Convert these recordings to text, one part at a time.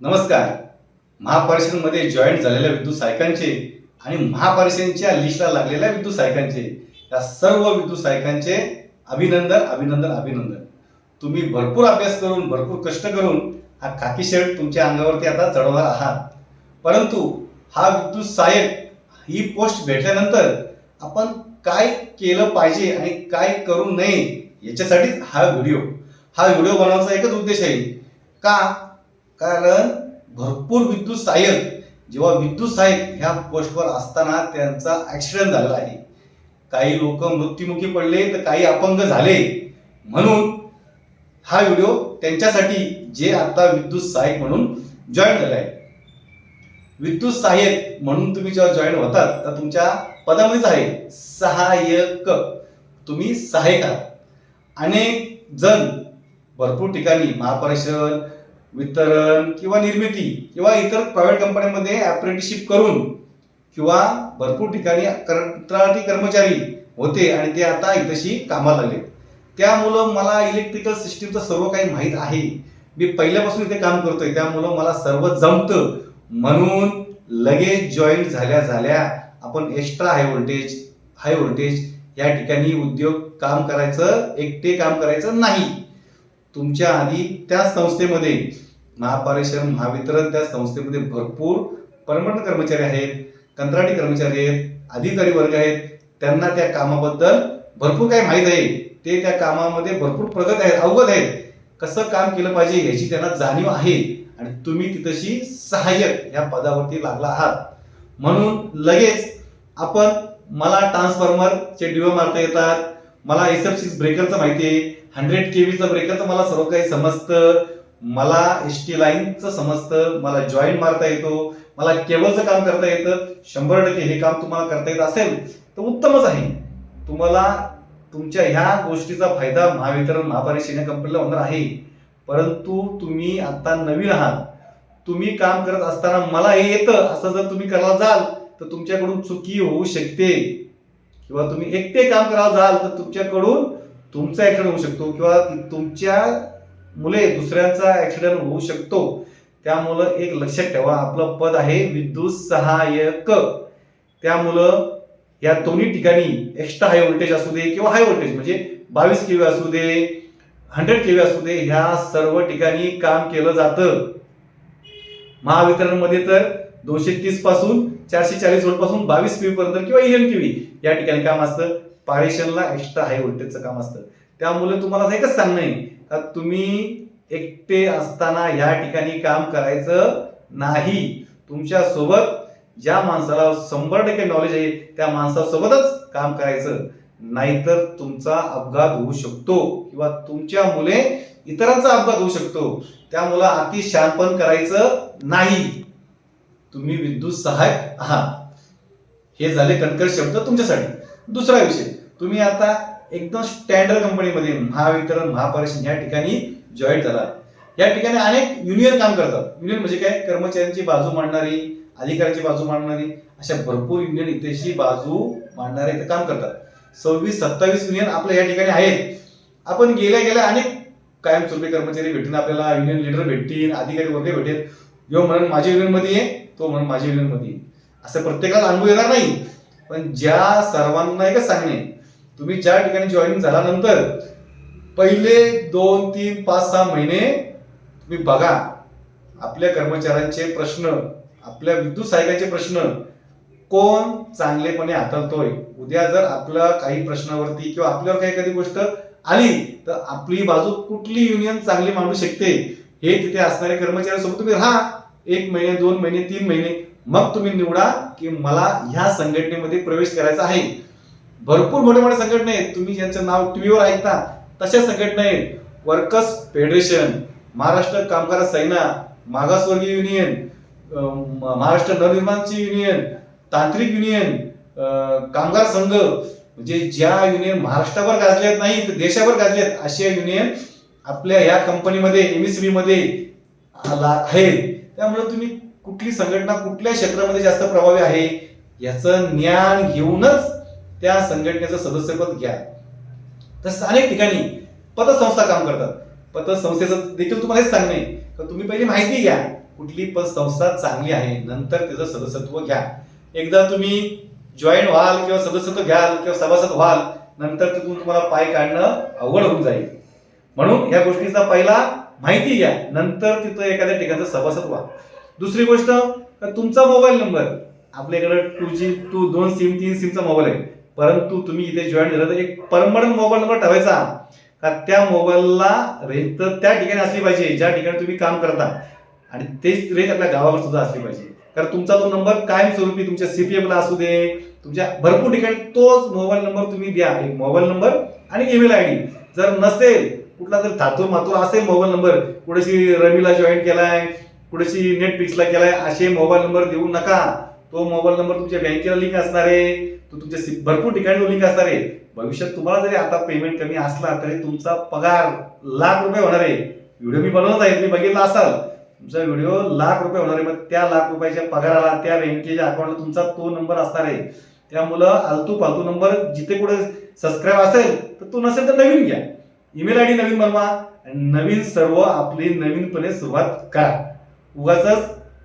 नमस्कार. महापरिषदमध्ये जॉईन झालेल्या विद्युत सहायकांचे आणि महापरिषदेच्या लिस्टला लागलेल्या विद्युत सहायकांचे या सर्व विद्युत सहायकांचे अभिनंदन अभिनंदन अभिनंदन. तुम्ही भरपूर अभ्यास करून भरपूर कष्ट करून हा खाकी शर्ट तुमच्या अंगावरती आता चढवणार आहात. परंतु हा विद्युत सहाय्यक ही पोस्ट भेटल्यानंतर आपण काय केलं पाहिजे आणि काय करू नये याच्यासाठीच हा व्हिडिओ हा व्हिडिओ बनवायचा एकच उद्देश आहे. का? कारण भरपूर विद्युत सहाय्यक जेव्हा विद्युत सहाय्यक ह्या पोस्टवर असताना त्यांचा ऍक्सिडेंट झालेला आहे. काही लोक मृत्युमुखी पडले तर काही अपंग झाले. म्हणून हा व्हिडिओ त्यांच्यासाठी जे आता विद्युत सहाय्यक म्हणून जॉईन झाले आहे विद्युत सहाय्यक म्हणून तुम्ही जेव्हा जॉईन होतात तर तुमच्या पदामध्येच आहे सहाय्यक. तुम्ही सहाय्यक आहात. अनेक जण भरपूर ठिकाणी महापरिषद वितरण किंवा निर्मिती किंवा इतर प्रायव्हेट कंपन्यांमध्ये अप्रेंटिसशिप करून किंवा भरपूर ठिकाणी कंत्राटी कर्मचारी होते आणि ते आता इथशी कामाला आले त्यामुळं मला इलेक्ट्रिकल सिस्टीमचं सर्व काही माहीत आहे. मी पहिल्यापासून इथे काम करतोय. त्यामुळं मला सर्व जमतं. म्हणून लगेच जॉईन झाल्या झाल्या आपण extra high voltage high voltage या ठिकाणी उद्योग काम करायचं एकटे काम करायचं नाही. तुमच्या आधी त्या संस्थेमध्ये महापारेषण महावितरण त्या संस्थेमध्ये भरपूर परमनंट कर्मचारी आहेत कंत्राटी कर्मचारी आहेत अधिकारी वर्ग आहेत. त्यांना त्या कामाबद्दल भरपूर काही माहीत आहे. ते त्या कामामध्ये भरपूर प्रगत आहेत अवगत आहेत. कसं काम केलं पाहिजे याची त्यांना जाणीव आहे आणि तुम्ही तिथशी सहाय्यक या पदावरती लागला आहात. म्हणून लगेच आपण मला ट्रान्सफॉर्मरचे डिओ मारता येतात मला एस एफ सिक्स ब्रेकरचं माहिती आहे. हंड्रेड के व्हीचं ब्रेकरचं मला सर्व काही समजतं. मला एस टी लाईनचं समजतं. मला जॉईंट मारता येतो. मला केबलचं काम करता येतं. शंभर टक्के हे काम तुम्हाला करता येत असेल तर उत्तमच आहे. तुम्हाला तुमच्या ह्या गोष्टीचा फायदा महावितरण महापालिका कंपनीला होणार आहे. परंतु तुम्ही आता नवीन आहात. तुम्ही काम करत असताना मला हे येतं. असं जर तुम्ही करायला जाल तर तुमच्याकडून चुकी होऊ शकते. किंवा तुम्ही एकटे काम करायला जाल तर तुमच्याकडून तुमचा ऍक्सिडेंट होऊ शकतो किंवा तुमच्या मुले दुसऱ्यांचा ऍक्सिडेंट होऊ शकतो. त्यामुळं एक लक्षात ठेवा आपलं पद आहे विद्युत सहाय्यक. त्यामुळं या दोन्ही ठिकाणी एक्स्ट्रा हाय व्होल्टेज असू दे किंवा हाय व्होल्टेज म्हणजे बावीस केवी असू दे हंड्रेड केवी असू दे ह्या सर्व ठिकाणी काम केलं जातं. महावितरणमध्ये तर दोनशे तीसपासून चारशे चाळीस वोल्टपासून बावीस पी पर्यंत किंवा इलेवन केवी या ठिकाणी काम असतं. पारेशनला एक्स्ट्रा हाय व्होल्टेजचं काम असतं. त्यामुळे तुम्हाला एकच सांगणं आहे का तुम्ही एकटे असताना या ठिकाणी काम करायचं नाही. तुमच्यासोबत ज्या माणसाला शंभर टक्के नॉलेज आहे त्या माणसासोबतच काम करायचं. नाहीतर तुमचा अपघात होऊ शकतो किंवा तुमच्या मुले इतरांचा अपघात होऊ शकतो. त्यामुळं अति शानपण करायचं नाही. तुम्ही विद्युत सहायक आहात हे झाले कणकर शब्द तुमच्यासाठी. दुसरा विषय तुम्ही आता एकदम स्टँडर्ड कंपनीमध्ये महावितरण महापरिषद या ठिकाणी जॉईन झाला. या ठिकाणी अनेक युनियन काम करतात. युनियन म्हणजे काय? कर्मचाऱ्यांची बाजू मांडणारी अधिकाऱ्यांची बाजू मांडणारी अशा भरपूर युनियन इथेशी बाजू मांडणारे इथे काम करतात. सव्वीस सत्तावीस युनियन आपल्या या ठिकाणी आहेत. आपण गेल्या गेल्या अनेक कायमस्वरूपी कर्मचारी भेटतील आपल्याला युनियन लीडर भेटतील अधिकारी वर्ग भेटेल. यो म्हणून माझ्या युनियनमध्ये तो म्हणून माझ्या युनियन असं प्रत्येकाला सांगू येणार नाही. पण ज्या सर्वांना एकच सांगणे तुम्ही ज्या ठिकाणी जॉईनिंग झाल्यानंतर पहिले दोन तीन पाच सहा महिने तुम्ही बघा. आपल्या कर्मचाऱ्यांचे प्रश्न आपल्या विद्युत सहायकाचे प्रश्न कोण चांगलेपणे हाताळतोय? उद्या जर आपल्या काही प्रश्नावरती किंवा आपल्यावर काही एखादी गोष्ट आली तर आपली बाजू कुठली युनियन चांगली मांडू शकते? हे तिथे असणारे कर्मचाऱ्यांसोबत तुम्ही राहा. एक महिने दोन महिने तीन महिने मग तुम्ही निवडा की मला ह्या संघटनेमध्ये प्रवेश करायचा आहे. भरपूर मोठे मोठे संघटना आहेत. तुम्ही ज्यांचं नाव टीव्हीवर ऐकता तशा संघटना आहेत. वर्कर्स फेडरेशन महाराष्ट्र कामगार सेना मागासवर्गीय युनियन महाराष्ट्र नवनिर्माणची युनियन तांत्रिक युनियन कामगार संघ म्हणजे ज्या युनियन महाराष्ट्रावर गाजल्यात नाही तर देशावर गाजल्यात अशा युनियन आपल्या या कंपनीमध्ये एमएसबी मध्ये आहेत त्यामुळे तुम्ही कुठली संघटना कुठल्या क्षेत्रामध्ये जास्त प्रभावी आहे याचं ज्ञान घेऊनच त्या संघटनेचं सदस्यपद घ्या. तसंच अनेक ठिकाणी पतसंस्था काम करतात. पतसंस्थेचं देखील तुम्हाला हेच सांगणे तर तुम्ही पहिली माहिती घ्या कुठली पतसंस्था चांगली आहे नंतर त्याचं सदस्यत्व घ्या. एकदा तुम्ही जॉईन व्हाल किंवा सदस्यत्व घ्याल किंवा सभासद व्हाल नंतर तिथून तुम्हाला पाय काढणं अवघड होऊन जाईल. म्हणून या गोष्टीचा पहिला माहिती घ्या. नंतर तिथं एखाद्या ठिकाणचं सभासद व्हा. दुसरी गोष्ट तुमचा मोबाईल नंबर आपल्याकडे टू जी टू दोन सिम तीन सिमचा मोबाईल आहे. परंतु तुम्ही इथे जॉईन झालं तर एक परमनंट मोबाईल नंबर ठेवायचा. का त्या मोबाईलला रेंज तर त्या ठिकाणी असली पाहिजे ज्या ठिकाणी तुम्ही काम करता. आणि तेच रेंज आपल्या गावावर सुद्धा असली पाहिजे. कारण तुमचा तो नंबर कायमस्वरूपी तुमच्या सीपीएफला असू दे तुमच्या भरपूर ठिकाणी तोच मोबाईल नंबर तुम्ही द्या. एक मोबाईल नंबर आणि ईमेल आय डी जर नसेल कुठला जर थातूर मातूर असेल मोबाईल नंबर कुठेशी रमीला जॉईन केलाय कुठेशी नेटफ्लिक्सला केलाय असे मोबाईल नंबर देऊ नका. तो मोबाईल नंबर तुमच्या बँकेला लिंक असणार आहे. तो तुमच्या भरपूर ठिकाणी तो लिंक असणार आहे. भविष्यात तुम्हाला जरी आता पेमेंट कमी असला तरी तुमचा पगार लाख रुपये होणार आहे. व्हिडिओ मी बनवत आहे तुम्ही बघितला असाल. तुमचा व्हिडिओ लाख रुपये होणार आहे. मग त्या लाख रुपयाच्या पगाराला त्या बँकेच्या अकाउंटला तुमचा तो नंबर असणार आहे. त्यामुळं आलतू फालतू नंबर जिथे कुठे सबस्क्राईब असेल तर तो नसेल तर नवीन घ्या. ईमेल आय डी नवीन बनवा नवीन सर्व आपली नवीनपणे सुरुवात करा. उगाच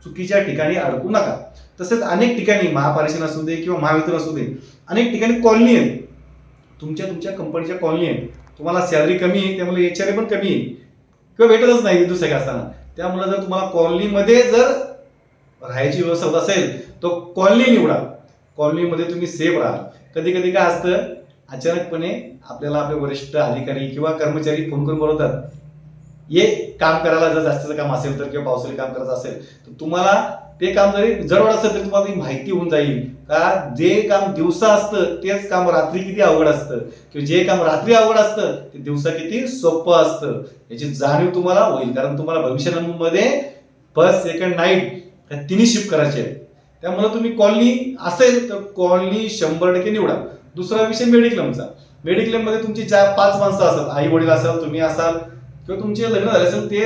चुकीच्या ठिकाणी अडकू नका. तसेच अनेक ठिकाणी महापारेषण असू दे किंवा महावितरण असू दे अनेक ठिकाणी कॉलनी आहेत. तुमच्या तुमच्या कंपनीच्या कॉलनी आहेत. तुम्हाला सॅलरी कमी आहे त्यामुळे एच आर पण कमी आहे. किंवा भेटतच नाही दुसऱ्या सेवा असताना. त्यामुळे जर तुम्हाला कॉलनीमध्ये जर राहायची व्यवस्था होत असेल तर कॉलनी निवडा. कॉलनीमध्ये तुम्ही सेफ राहा. कधी कधी काय असतं अचानकपणे आपल्याला आपले वरिष्ठ अधिकारी किंवा कर्मचारी फोन करून बोलवतात ये काम करायला जर जास्तीचं काम असेल तर किंवा पावसाळी काम करायचं असेल तर तुम्हाला ते काम जरी जड असेल तरी तुम्हाला ती माहिती होऊन जाईल. का जे काम दिवसा असतं तेच काम रात्री किती अवघड असतं? किंवा जे काम रात्री अवघड असतं ते दिवसा किती सोपं असतं? याची जाणीव तुम्हाला होईल. कारण तुम्हाला भविष्यामध्ये फर्स्ट सेकंड नाईट या तिन्ही शिफ्ट करायचे आहेत. त्यामुळे तुम्ही कॉलनी असेल तर कॉलनी शंभर टक्के निवडा. दुसरा विषय मेडिक्लेमचा मेडिक्लेममध्ये तुमची चार पाच माणसं असतात आई वडील असाल तुम्ही असाल किंवा तुमचे लग्न झाले असेल ते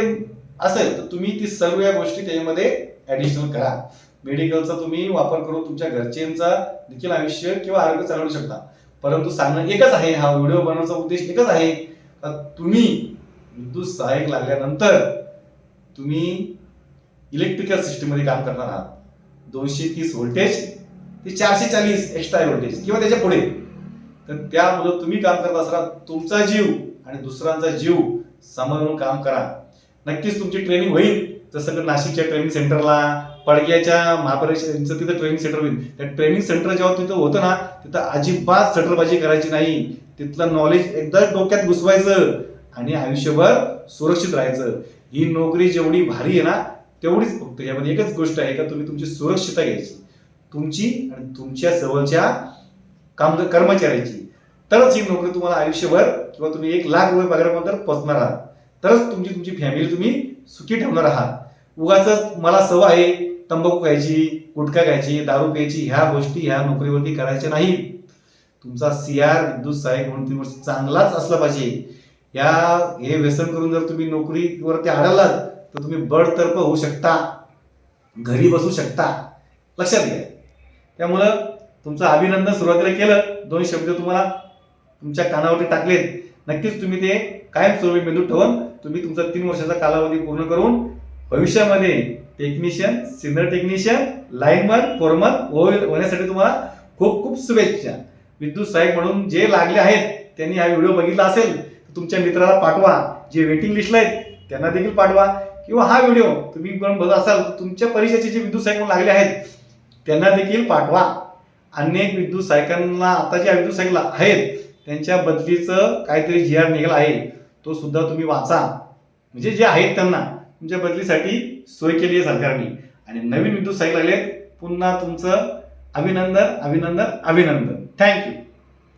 असेल तर तुम्ही ती सर्व या गोष्टी त्याच्यामध्ये ऍडिशनल करा. मेडिकलचा तुम्ही वापर करून तुमच्या घरच्यांचा देखील आयुष्य किंवा आरोग्य चालवू शकता. परंतु सांगणं एकच आहे हा व्हिडिओ बनवण्याचा उद्देश एकच आहे. का तुम्ही विद्युत सहाय्यक लागल्यानंतर तुम्ही इलेक्ट्रिकल सिस्टीममध्ये काम करणार आहात. दोनशे तीस व्होल्टेज ते चारशे चाळीस एक्स्ट्रा व्होल्टेज किंवा त्याच्या पुढे. तर त्यामुळं तुम्ही काम करत असताना तुमचा जीव आणि दुसऱ्यांचा जीव सांभाळून काम करा. नक्कीच तुमची ट्रेनिंग होईल. जसं की नाशिकच्या ट्रेनिंग सेंटरला पडग्याच्या महापरिषदेचं तिथं ट्रेनिंग सेंटर होईल. त्या ट्रेनिंग सेंटर जेव्हा तिथं होतं ना तिथं अजिबात सटरबाजी करायची नाही. तिथलं नॉलेज एकदा डोक्यात घुसवायचं आणि आयुष्यभर सुरक्षित राहायचं. ही नोकरी जेवढी भारी आहे ना तेवढीच फक्त. यामध्ये एकच गोष्ट आहे का तुम्ही तुमची सुरक्षितता घ्यायची. तुमची आणि तुमच्या जवळच्या काम कर्मचाऱ्याची. तरच ही नोकरी तुम्हाला आयुष्यभर किंवा तुम्ही एक लाख रुपये पगारापर्यंत पोहोचणार आहात. तरच तुमची तुमची फॅमिली तुम्ही सुखी ठेवणार आहात. उगाच मला सवय आहे तंबाखू खायची गुटखा खायची दारू प्यायची ह्या गोष्टी ह्या नोकरीवरती करायच्या नाही. तुमचा सी आर विद्युत सहाय्यक म्हणून तुम्ही चांगलाच असला पाहिजे. या हे व्यसन करून जर तुम्ही नोकरीवरती आढळलात तर तुम्ही बडतर्फ होऊ शकता. घरी बसू शकता. लक्षात घ्या. त्यामुळं तुमचं अभिनंदन सुरुवातीला केलं. दोन शब्द तुम्हाला तुमच्या कानावरती टाकलेत. नक्कीच तुम्ही ते कायमस्वरूपी मेंदू ठेवून तुम्ही तुमचा तीन वर्षाचा कालावधी पूर्ण करून भविष्यामध्ये technician senior technician lineman foreman होण्यासाठी तुम्हाला खूप खूप शुभेच्छा. विद्युत सहाय्यक म्हणून जे लागले आहेत त्यांनी हा व्हिडिओ बघितला असेल तर तुमच्या मित्राला पाठवा. जे वेटिंग लिस्टला आहेत त्यांना देखील पाठवा. किंवा हा व्हिडिओ तुम्ही पण बघत असाल तुमच्या परिचयाचे जे विद्युत सहाय्यक म्हणून लागले आहेत त्यांना देखील पाठवा. अनेक विद्युत सहायकांना आता ज्या विद्युत सहाय्यक आहेत त्यांच्या बदलीचं काहीतरी जी आर निघाला आहे तो सुद्धा तुम्ही वाचा. म्हणजे जे आहेत त्यांना तुमच्या बदलीसाठी सोय केली आहे सरकारने. आणि नवीन विद्युत सहाय्यक लागले पुन्हा तुमचं अभिनंदन अभिनंदन अभिनंदन. थँक्यू